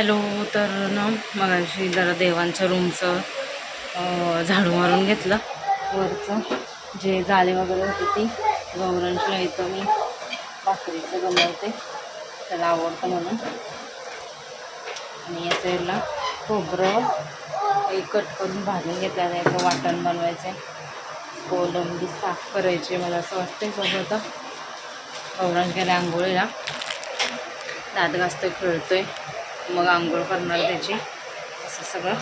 Hello तर ना मगाशी जरा देवांच्या रूमचं झाडू मारून घेतलं. वरचं जे जाळे वगैरे होते ती गौरांशला इथं मी भाकरीचं बनवते. त्याला आवडतं म्हणून. आणि या साईडला खोबरं एक कट करून भाजून घेतलं याचं वाटण बनवायचं आहे कोलंबी साफ करायची मला असं वाटतं सोबत आता. गौरांश गेला आंघोळीला. दात घासतोय खेळतोय. मग आंघोळ करणार त्याची. असं सगळं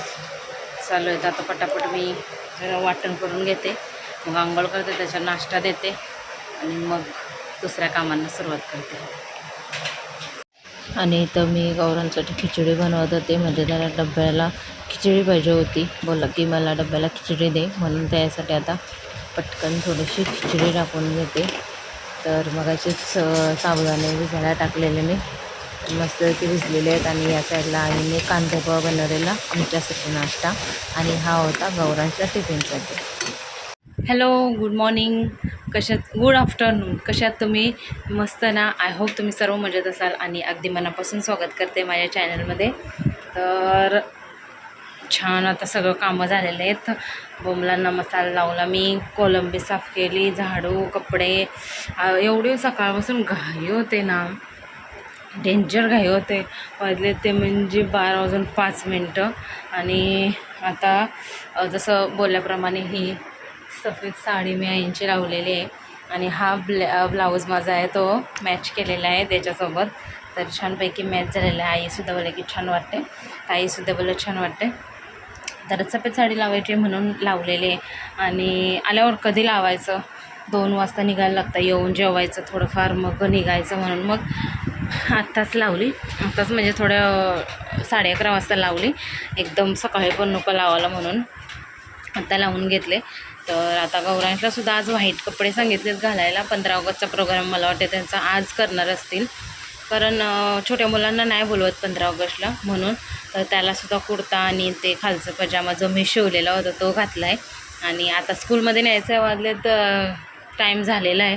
चालू आहे. तर आता पटापट मी जरा वाटण करून घेते. मग आंघोळ करते त्याच्या नाश्ता देते आणि मग दुसऱ्या कामांना सुरुवात करते. आणि इथं मी गौरांसाठी खिचडी बनवत होते. म्हणजे त्याला डब्याला खिचडी पाहिजे होती. बोला की मला डब्याला खिचडी दे. म्हणून त्यासाठी आता पटकन थोडीशी खिचडी टाकून घेते. तर मग असेच साबुदाणे भिजायला टाकलेले मी. मस्त ते भिजलेले आहेत आणि या साईडला आईने मी पोहा बनवलेला आमच्यासाठी नाश्ता. आणि हा होता गौरांच्या टिफिनसाठी हॅलो गुड मॉर्निंग कशात गुड आफ्टरनून कशात तुम्ही? मस्त ना? आय होप तुम्ही सर्व मजेत असाल आणि अगदी मनापासून स्वागत करते माझ्या चॅनलमध्ये तर छान आता सगळं कामं झालेले आहेत. बोंबलांना मसाला लावला मी कोलंबी साफ केली झाडू कपडे. एवढे सकाळपासून घाई होते ना. डेंजर घाई होते. वाजले ते म्हणजे बारा वाजून पाच मिनटं. आणि आता जसं बोलल्याप्रमाणे ही सफेद साडी मी आईंची लावलेली आहे. आणि हा ब्ला ब्लाऊज माझा आहे तो मॅच केलेला आहे त्याच्यासोबत. तर छानपैकी मॅच झालेला आहे. आईसुद्धा बोलले की छान वाटते आईसुद्धा बोललं छान वाटते तर सफेद साडी लावायची म्हणून लावलेली आहे. आणि आल्यावर कधी लावायचं? दोन वाजता निघायला लागतं. येऊन जेवायचं थोडंफार मग निघायचं म्हणून. मग आत्ताच लावली. आत्ताच म्हणजे थोडं साडे अकरा वाजता लावली. एकदम सकाळी पण नको लावायला म्हणून. आत्ता लावून घेतले. तर आता गौरांशला सुद्धा आज व्हाईट कपडे सांगितलेत घालायला. पंधरा ऑगस्टचा प्रोग्राम मला वाटते त्यांचा आज करणार असतील. कारण छोट्या मुलांना नाही बोलवत पंधरा ऑगस्टला म्हणून. तर त्यालासुद्धा कुर्ता आणि ते खालचं पजामा जो मी शिवलेला होता तो घातला आहे आणि आता स्कूलमध्ये न्यायचं आहे वाजले तर टाईम झालेला आहे.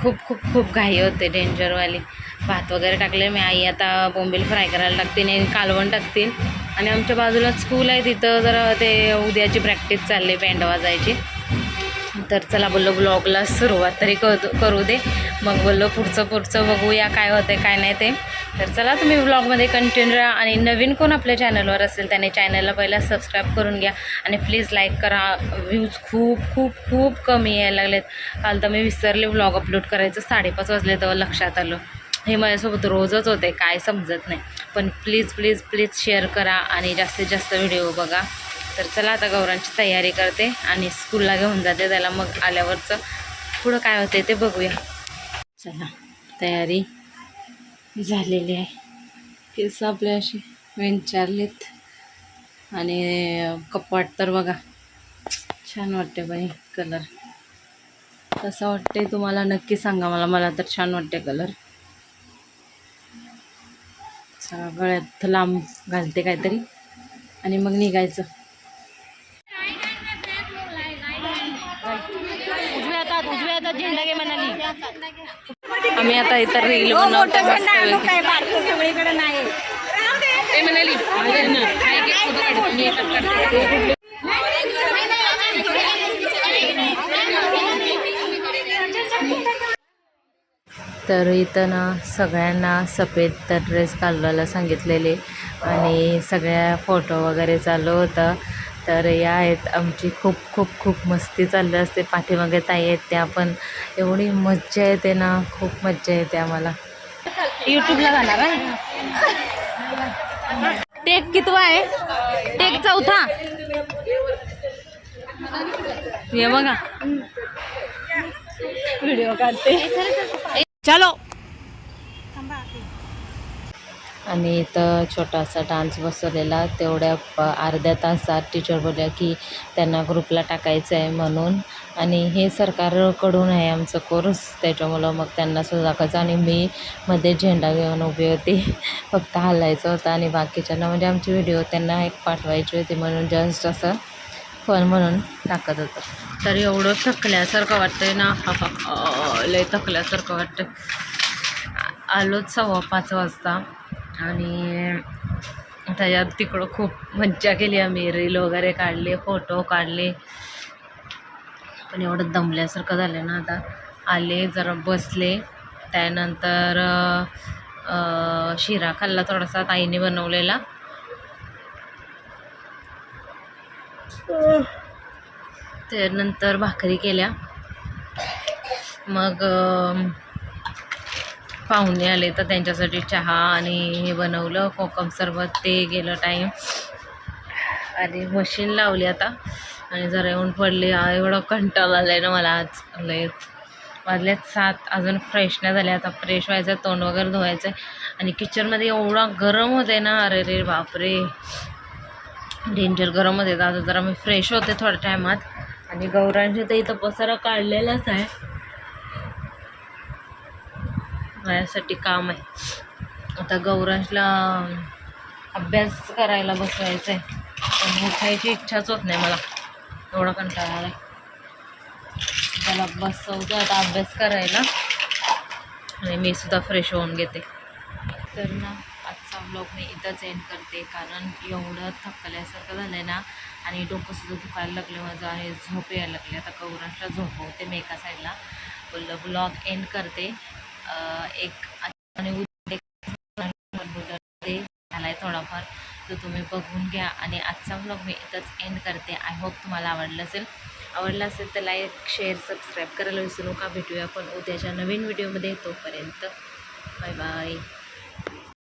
खूप खूप खूप घाई होते डेंजरवाली. भात वगैरे टाकले. मी आई आता बोंबील फ्राय करायला टाकतील आणि कालवण टाकतील आणि आमच्या बाजूला स्कूल आहे तिथं जरा ते उद्याची प्रॅक्टिस चालली बँड वाजायची तर चला बोललो ब्लॉगला सुरुवात तरी करू करू दे. मग बोललो पुढचं पुढचं बघूया काय होतं काय नाही ते. तर चला तुम्ही ब्लॉगमध्ये कंटिन्यू राहा आणि नवीन कोण आपल्या चॅनलवर असेल त्याने चॅनलला पहिला सबस्क्राईब करून घ्या. आणि प्लीज लाईक करा. व्ह्यूज खूप खूप खूप कमी यायला लागलेत. काल तर मी विसरले ब्लॉग अपलोड करायचं. साडेपाच वाजले तेव्हा लक्षात आलं. हे माझ्यासोबत रोजच होते काय समजत नाही. पण प्लीज प्लीज प्लीज शेअर करा आणि जास्तीत जास्त व्हिडिओ बघा. तर चला आता गौरांची तयारी करते आणि स्कूलला घेऊन जाते. त्याला मग आल्यावरचं पुढं काय होते ते बघूया. चला तयारी झालेली आहे. केस आपले असे विंचारलेत. आणि कपाट तर बघा. छान वाटते बाई कलर कसं वाटते तुम्हाला नक्की सांगा मला. मला तर छान वाटते कलर चला गळ्यात लांब घालते काहीतरी. आणि मग निघायचं. आम्ही आता इतर रील बनवतो म्हणाली. तर इथं ना सगळ्यांना सफेद तर ड्रेस घालवायला सांगितलेले आणि सगळ्या फोटो वगैरे चालू होतं. तर या आहेत. आमची खूप खूप खूप मस्ती चालली असते. पाठीमागे ताई आहेत त्या पण. एवढी मज्जा येते ना. खूप मज्जा येते आम्हाला. यूट्यूबला जाणार आहे. टेक कितवा आहे? टेक चौथा. ये बघा. व्हिडिओ काढते. चलो. आणि इथं छोटासा डान्स बसवलेला. तेवढ्या प अर्ध्या तासात टीचर बोलल्या की त्यांना ग्रुपला टाकायचं आहे म्हणून. आणि हे सरकारकडून आहे आमचं कोर्स त्याच्यामुळं मग त्यांना सुद्धा दाखवायचं आणि मी मध्ये झेंडा घेऊन उभी होती. फक्त हलायचं होतं आणि बाकीच्यांना म्हणजे आमची व्हिडिओ त्यांना एक पाठवायची होती म्हणून जस्ट असं फन म्हणून टाकत होतं. तर एवढं थकल्यासारखं वाटतंय ना. लय थकल्यासारखं वाटतं आलोच सव्वा पाच वाजता. आणि त्याच्यात तिकडं खूप मज्जा केली आम्ही. रील वगैरे काढले फोटो काढले. पण एवढं दमल्यासारखं झालं ना आता. आले जरा बसले. त्यानंतर शिरा खाल्ला थोडासा ताईने बनवलेला. त्यानंतर भाकरी केल्या. मग पाहुणे आले तर त्यांच्यासाठी चहा आणि हे बनवलं. कोकम सरबत ते गेलं टाईम आणि मशीन लावली आता. आणि जरा येऊन पडली. एवढं कंटाळा आलाय ना मला आज. लयच वाजल्यात सात. अजून फ्रेश नाही झाले. आता फ्रेश व्हायचं तोंड वगैरे धुवायचं आणि किचनमध्ये एवढा गरम होते ना. अरे रे बापरे. डेंजर गरम होते आता जरा मी फ्रेश होते थोड्या टायमात आणि गौरांशी तर इथं पसारा काढलेलाच आहे. माझ्यासाठी काम आहे. आता गौरांशला अभ्यास करायला बसवायचं आहे पण उठायची इच्छाच होत नाही मला. एवढा कंटाळा आला त्याला बसवतो आता अभ्यास करायला. आणि मी सुद्धा फ्रेश होऊन घेते. तर ना आजचा ब्लॉग मी इथंच एंड करते. कारण एवढं थकल्यासारखं झालं आहे ना आणि डोकंसुद्धा दुखायला लागले माझं आणि झोप यायला लागली. आता गौरांशला झोपवते मी एका साईडला बोललं ब्लॉग एंड करते. एक आणि उद्या झाला आहे थोडाफार. तो तुम्ही बघून घ्या आणि आजचा व्लॉग मी इथंच एंड करते. आय होप तुम्हाला आवडलं असेल. आवडलं असेल तर लाईक शेअर सबस्क्राईब करायला विसरू नका. भेटूया आपण उद्याच्या नवीन व्हिडिओमध्ये तोपर्यंत बाय बाय